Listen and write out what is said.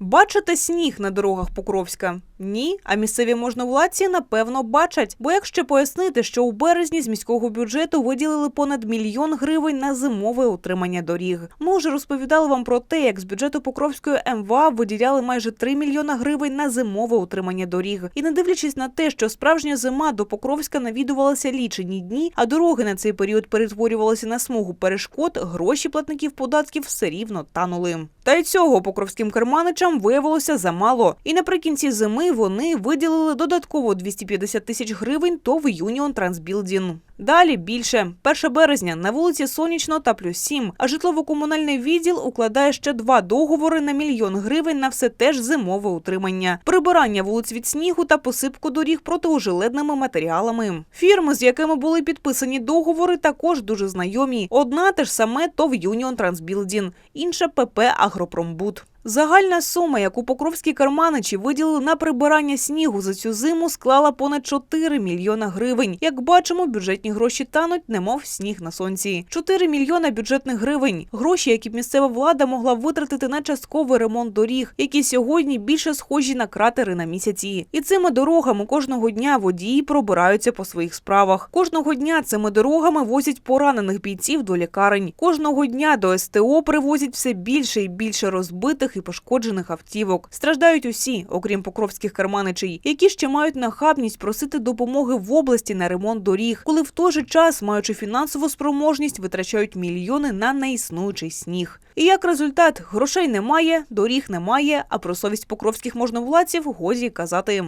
Бачите сніг на дорогах Покровська? Ні, а місцеві можновладці напевно бачать. Бо якщо пояснити, що у березні з міського бюджету виділили понад мільйон гривень на зимове утримання доріг. Ми вже розповідали вам про те, як з бюджету Покровської МВА виділяли майже 3 мільйона гривень на зимове утримання доріг. І не дивлячись на те, що справжня зима до Покровська навідувалася лічені дні, а дороги на цей період перетворювалися на смугу перешкод, гроші платників податків все рівно танули. Та й цього покровським керманичам виявилося замало. І наприкінці зими вони виділили додатково 250 тисяч гривень ТОВ Юніон Трансбілдін. Далі більше 1 березня на вулиці Сонячно та плюс 7, а житлово-комунальний відділ укладає ще два договори на мільйон гривень на все теж зимове утримання, прибирання вулиць від снігу та посипку доріг протиожеледними матеріалами. Фірми, з якими були підписані договори, також дуже знайомі. Одна те ж саме ТОВ Юніон Трансбілдін, інша ПП Агропромбуд. Загальна сума, яку покровські карманичі виділили на прибирання снігу за цю зиму, склала понад 4 мільйона гривень. Як бачимо, бюджетні гроші тануть, немов сніг на сонці. 4 мільйона бюджетних гривень. Гроші, які б місцева влада могла витратити на частковий ремонт доріг, які сьогодні більше схожі на кратери на місяці. І цими дорогами кожного дня водії пробираються по своїх справах. Кожного дня цими дорогами возять поранених бійців до лікарень. Кожного дня до СТО привозять все більше і більше розбитих і пошкоджених автівок. Страждають усі, окрім покровських карманичей, які ще мають нахабність просити допомоги в області на ремонт доріг, коли в той же час, маючи фінансову спроможність, витрачають мільйони на неіснуючий сніг. І як результат, грошей немає, доріг немає, а про совість покровських можновладців годі казати.